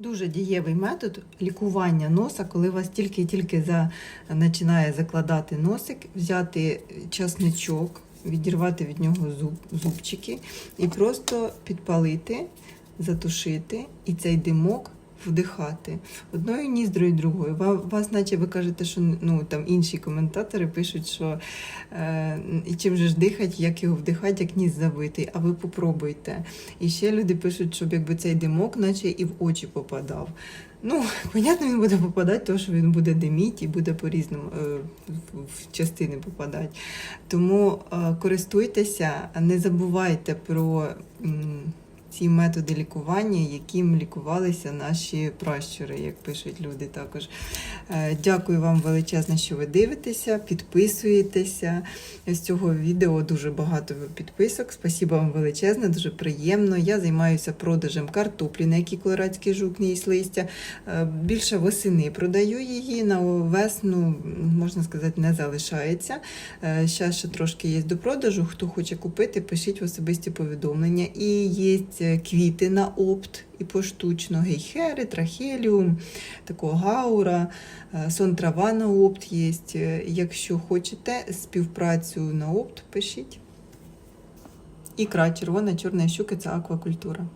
Дуже дієвий метод лікування носа, коли вас тільки-тільки за... починає закладати носик, взяти часничок, відірвати від нього зуб... зубчики і просто підпалити, затушити. І цей димок вдихати одною ніздрою другою. Ва- Вас, наче ви кажете, що ну там інші коментатори пишуть, що е, чим же ж дихати, як його вдихати, як ніс забитий. А ви попробуйте. І ще люди пишуть, щоб якби цей димок, наче і в очі попадав. Ну, понятно, він буде попадати, тому що він буде диміти і буде по-різному е, в- в частини попадати. Тому е, користуйтеся, не забувайте про ці методи лікування, яким лікувалися наші пращури, як пишуть люди також. Е, Дякую вам величезно, що ви дивитеся, підписуєтеся. З цього відео дуже багато підписок. Спасибо вам величезне, дуже приємно. Я займаюся продажем картоплі, на якій колорадський жук не їсть листя. Е, Більше восени продаю її, на весну, можна сказати, не залишається. Зараз ще трошки є до продажу. Хто хоче купити, пишіть в особисті повідомлення. І є квіти на опт і поштучно, гейхери, трахеліум, такого гаура, сонтрава на опт є. Е, Якщо хочете співпрацю на опт, пишіть. Ікра червона, чорна щука це аквакультура.